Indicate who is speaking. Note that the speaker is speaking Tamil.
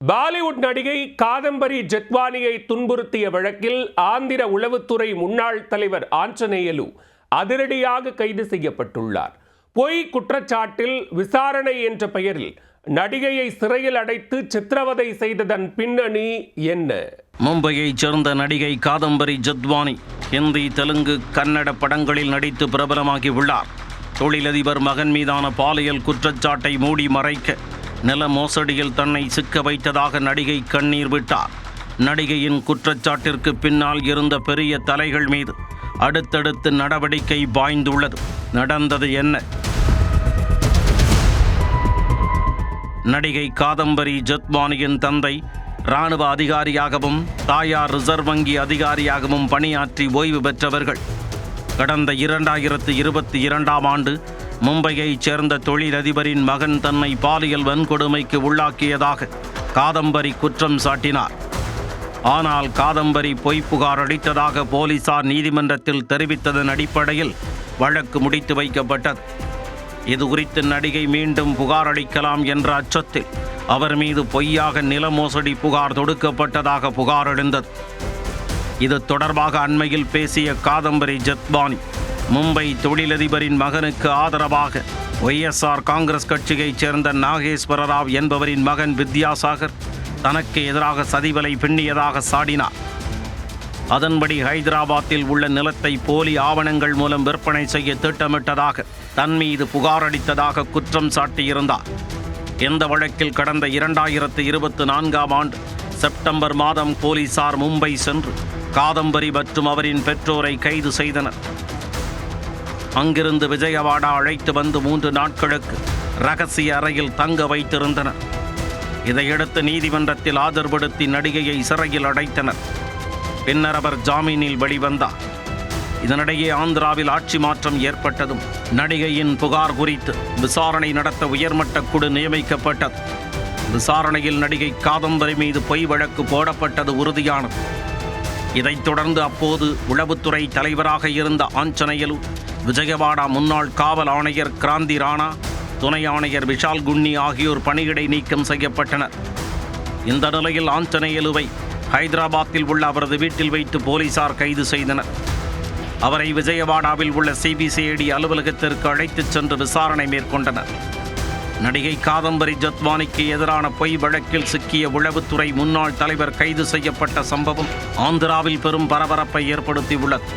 Speaker 1: பாலிவுட் நடிகை காதம்பரி ஜெத்வானியை துன்புறுத்திய வழக்கில் ஆந்திர உளவுத்துறை முன்னாள் தலைவர் ஆஞ்சநேயலு அதிரடியாக கைது செய்யப்பட்டுள்ளார். பொய் குற்றச்சாட்டில் விசாரணை என்ற பெயரில் நடிகையை சிறையில் அடைத்து சித்திரவதை செய்ததன் பின்னணி என்ன?
Speaker 2: மும்பையைச் சேர்ந்த நடிகை காதம்பரி ஜத்வானி ஹிந்தி தெலுங்கு கன்னட படங்களில் நடித்து பிரபலமாகி உள்ளார் தொழிலதிபர் மகன் மீதான பாலியல் குற்றச்சாட்டை மூடி மறைக்க நில மோசடியில் தன்னை சிக்க வைத்ததாக நடிகை கண்ணீர் விட்டார். நடிகையின் குற்றச்சாட்டிற்கு பின்னால் இருந்த பெரிய தலைகள் மீது அடுத்தடுத்து நடவடிக்கை பாய்ந்துள்ளது. நடந்தது என்ன? நடிகை காதம்பரி ஜத்மானியின் தந்தை இராணுவ அதிகாரியாகவும் தாயார் ரிசர்வ் வங்கி அதிகாரியாகவும் பணியாற்றி ஓய்வு பெற்றவர்கள். கடந்த இரண்டாயிரத்து இருபத்தி இரண்டாம் ஆண்டு மும்பையைச் சேர்ந்த தொழிலதிபரின் மகன் தன்னை பாலியல் வன்கொடுமைக்கு உள்ளாக்கியதாக காதம்பரி குற்றம் சாட்டினார். ஆனால் காதம்பரி பொய்ப்புகார் அளித்ததாக போலீசார் நீதிமன்றத்தில் தெரிவித்ததன் அடிப்படையில் வழக்கு முடித்து வைக்கப்பட்டது. இது குறித்து நடிகை மீண்டும் புகார் அளிக்கலாம் என்ற அச்சத்தில் அவர் மீது பொய்யாக நில மோசடி புகார் தொடுக்கப்பட்டதாக புகார் எழுந்தது. இது தொடர்பாக அண்மையில் பேசிய காதம்பரி ஜத்பானி மும்பை தொழிலதிபரின் மகனுக்கு ஆதரவாக ஒய்எஸ்ஆர் காங்கிரஸ் கட்சியைச் சேர்ந்த நாகேஸ்வர ராவ் என்பவரின் மகன் வித்யாசாகர் தனக்கு எதிராக சதிவலை பின்னியதாக சாடினார். அதன்படி ஹைதராபாத்தில் உள்ள நிலத்தை போலி ஆவணங்கள் மூலம் விற்பனை செய்ய திட்டமிட்டதாக தன் மீது புகார் அளித்ததாக குற்றம் சாட்டியிருந்தார். இந்த வழக்கில் கடந்த இரண்டாயிரத்து இருபத்தி நான்காம் ஆண்டு செப்டம்பர் மாதம் போலீசார் மும்பை சென்று காதம்பரி மற்றும் அவரின் பெற்றோரை கைது செய்தனர். அங்கிருந்து விஜயவாடா அழைத்து வந்து மூன்று நாட்களுக்கு ரகசிய அறையில் தங்க வைத்திருந்தனர். இதையடுத்து நீதிமன்றத்தில் ஆஜர்படுத்தி நடிகையை சிறையில் அடைத்தனர். பின்னர் அவர் ஜாமீனில் வெளிவந்தார். இதனிடையே ஆந்திராவில் ஆட்சி மாற்றம் ஏற்பட்டதும் நடிகையின் புகார் குறித்து விசாரணை நடத்த உயர்மட்ட குழு நியமிக்கப்பட்டது. விசாரணையில் நடிகை காதம்பரி மீது பொய் வழக்கு போடப்பட்டது உறுதியானது. இதைத் தொடர்ந்து அப்போது உளவுத்துறை தலைவராக இருந்த ஆஞ்சநேயலு விஜயவாடா முன்னாள் காவல் ஆணையர் கிராந்தி ராணா துணை ஆணையர் விஷால் குன்னி ஆகியோர் பணியிடை நீக்கம் செய்யப்பட்டனர். இந்த நிலையில் ஆஞ்சநேயலுவை ஹைதராபாத்தில் உள்ள அவரது வீட்டில் வைத்து போலீசார் கைது செய்தனர். அவரை விஜயவாடாவில் உள்ள சிபிசிஐடி அலுவலகத்திற்கு அழைத்துச் சென்று விசாரணை மேற்கொண்டனர். நடிகை காதம்பரி ஜத்வானிக்கு எதிரான பொய் வழக்கில் சிக்கிய உளவுத்துறை முன்னாள் தலைவர் கைது செய்யப்பட்ட சம்பவம் ஆந்திராவில் பெரும் பரபரப்பை ஏற்படுத்தியுள்ளது.